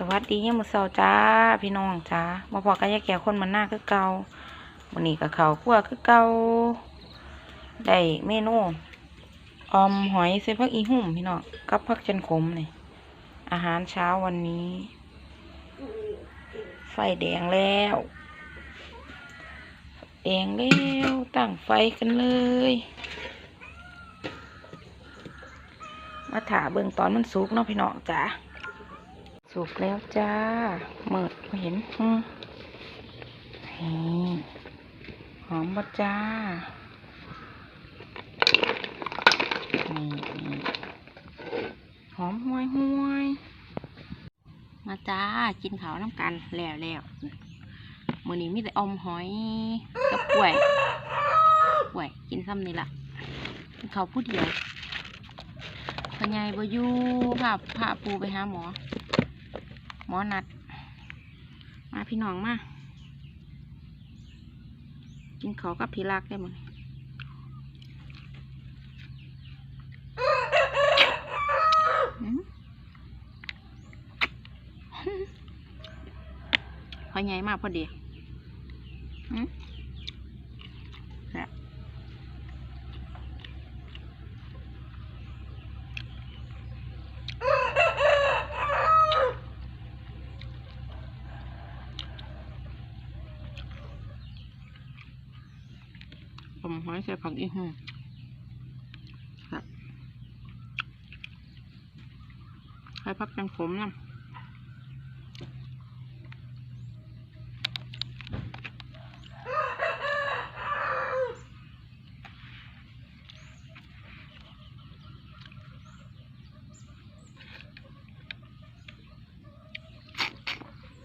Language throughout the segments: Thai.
สวัสดีเนี่ยามมือเสาจ้า พี่น้องจ้ามาพอกันยาแก่คนมันหน้าคือเกาวันนี้กับเขาวคั่วคือเกาได้เมนูออมหอยใส่ผักอีหุ่มพี่น้องกับผักจันขมนี่อาหารเช้าวันนี้ ไฟแดงแล้วแดงแล้วตั้งไฟกันเลย มาถาเบิ่งตอนมันสุกเนาะพี่น้องจ้า สุกแล้วจ้าเมิดไม่เห็นอืมนี่หอมบะจ้า นี่หอมห้วยห้วยมาจ้า กินข้าวน้ำกันแล้วแล้วมื้อนี้มีแต่อมหอยกับกล้วยกล้วยกินซ้ำนี่ละกินข้าวผู้เดียวพญายบอยู่พาพาปูไปหาหมอ หมอนัด มาพี่น้องมา กินเขากับพี่รักได้หมดอืมพอใหญ่มากพอดีอืมแซ่บ ผมหอยใส่ผักอีหูครับใส่ผักจังขมน้ำ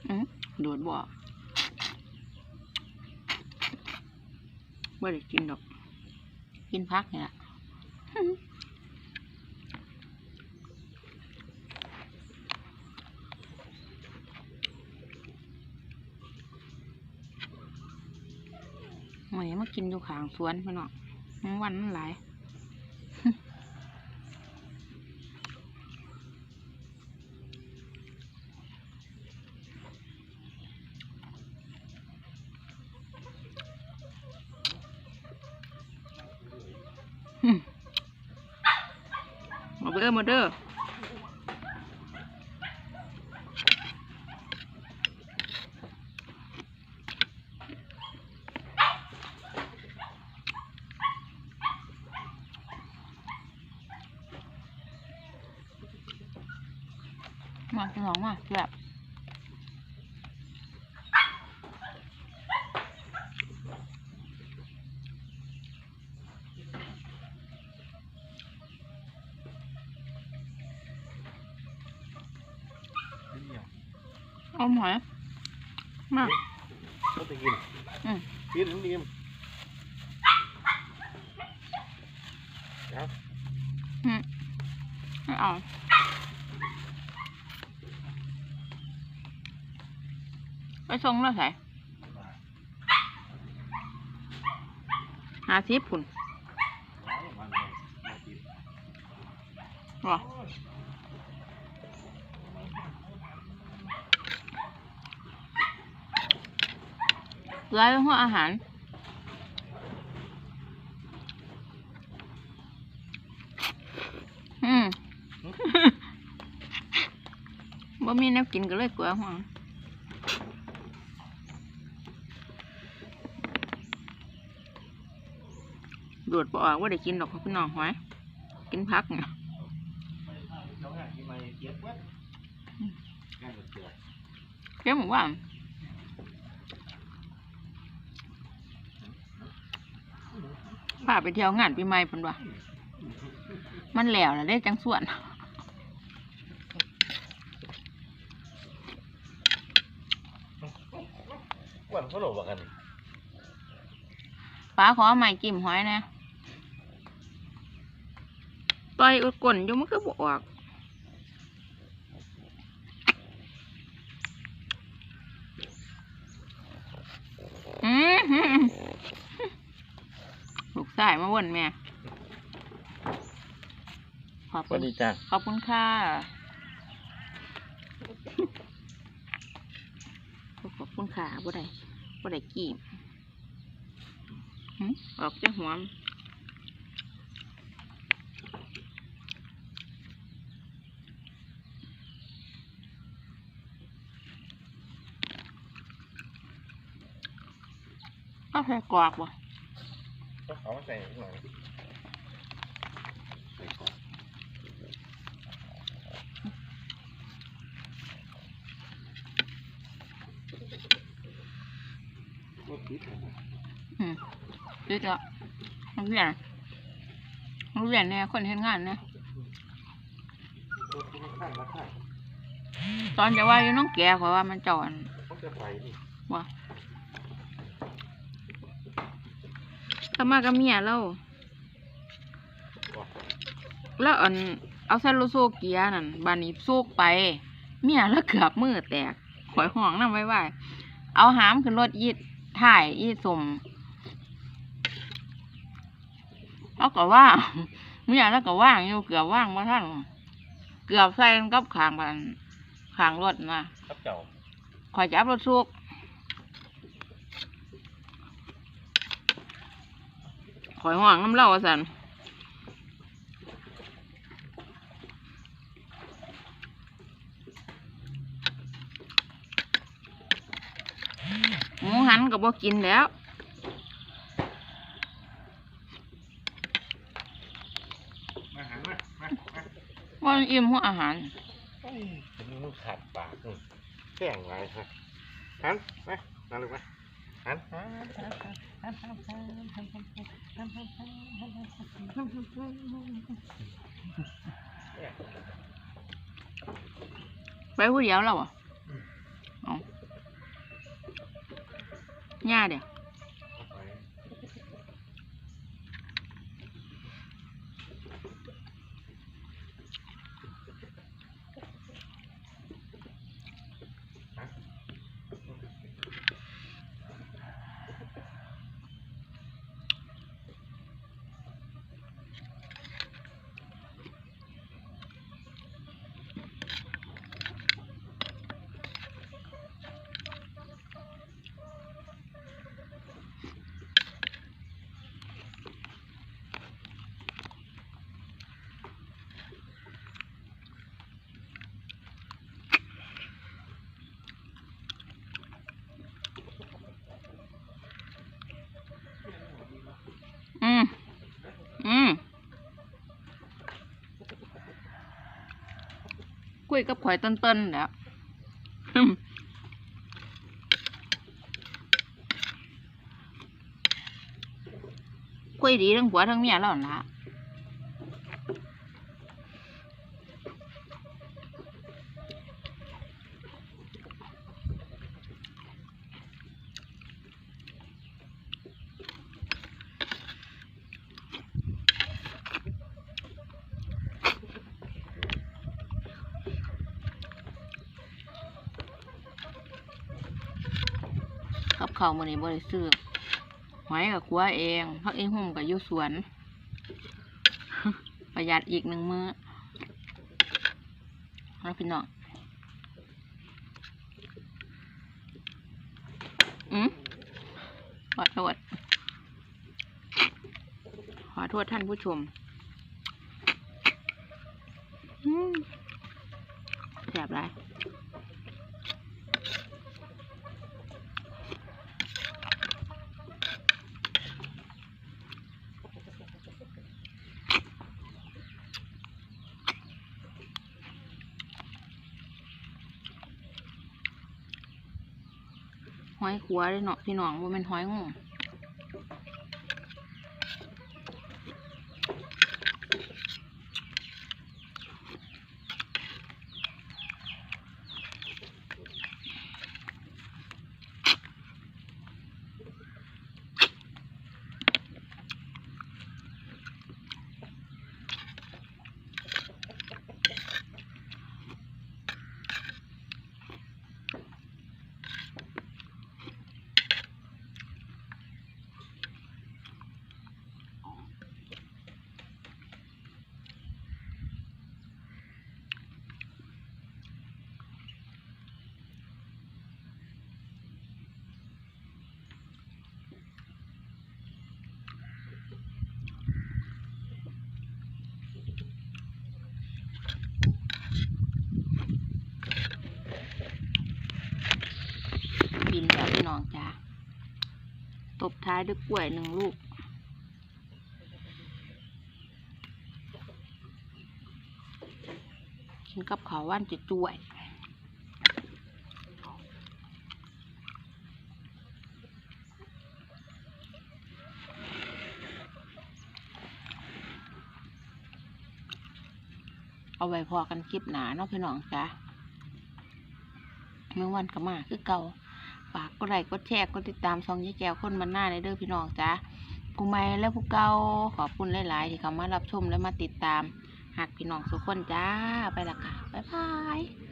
อืมโดดบ่ไม่ได้กินดอก กินพักเนี่ยหอยมากินอยู่ขางสวนพี่น้องมันวันมันหลาย ด้อมาเด้อมาจะลองมาแบบเอาหอยมาก็จะกินอืมกินกินครับอืมไม่เอาไปส่งแล้วใส่หาซิปุ่นหร อร้านห้องอาหาร อืมบ่มีแนวกินก็เลยกลัวห่วงดูดบ่ออกว่าได้กินดอกพี่น้องหอยกินพักไงน้องอะที่มาเจี๊ยบเว้ยง่ายกว่าเจี๊ยบ เรียกผมว่า พาไปเที่ยวงานปีใหม่เพิ่นว่ามันแล้วแล้วได้จังส่วนวันเขาหลบกันป้าขอใหม่กิ่มหอยนะต่อยอุดก่นอยู่มันคือบอก อืมหืม ลูกสายมาวนแม่ ขอบสคุวัณสดีจ้าขอบคุณค่ะขาบ่ได้บ่ได้กีบหึออกจากหัวมันเอาใส่กรอกบ่ก็ เอามาใส่หน่อยอืมดีจ้ะนักเรียนนักเรียนเนี่ยคนเห็นงานนะ ตอนจะว่าอยู่น้องแก่เพราะว่ามันจอนว่า จะไปนี่ว่าก็มากับเมียแล้วว่าแล้วอันเอาเส้นลูกโซเกียร์นั่นบานนี้โซกไป เมียแล้วเกือบมือแตกข่อยห้องนั่งไว้ไว้เอาหามขึ้นรถยีดถ่ายยีดสมแล้วก็ว่างเมียแล้วก็ว่างอยู่เกือบว่างมาท่านเกือบใส่กันกับขางบันขางรถนะครับเจ้าข่อยจับรถซุก ข่อยห้องน้ำเล่าว่าสันหมูหันก็บ่กินแล้วมาหันมามามาว่าอิ่มหัวอาหารเฮ้ยมึงขาดปากนี่แก่งไรฮะหันมามาลูกมาหันหันหันหันหัน bé quý giáo lâu à? Ừ. Nha đi. คุยกับข่อยเต้นๆแล้วอืมคุยดีทั้งผัวทั้งเมียแล้วนะ ขาวมื้อนี้บ่ได้ซื้อหอยกับขัวเองพักอีหุ่มกับยู่สวน ประหยัดอีกหนึ่งมื้อแล้วพี่น้องอืมขอโทษขอโทษท่านผู้ชมอืมแสบไร หัวเลยเนาะพี่น้องว่าเป็นหอยงู ท้ายด้วยกล้วยหนึ่งลูก กินกับข้าวว่านจะจ่วยเอาไว้พอกันคลิปหนาเนาะพี่น้องจ้ะเมื่อวันก็มาคือเก่า ฝากกดไลค์กดแชร์กดติดตามช่องยี่แก้วคนมันหน้าในเด้อพี่น้องจ้าผู้ใหม่และผู้เก่าขอบคุณหลาย ๆ ที่เข้ามารับชมและมาติดตาม หากพี่น้องสุกคนจ้าไปละค่ะ บ๊ายบาย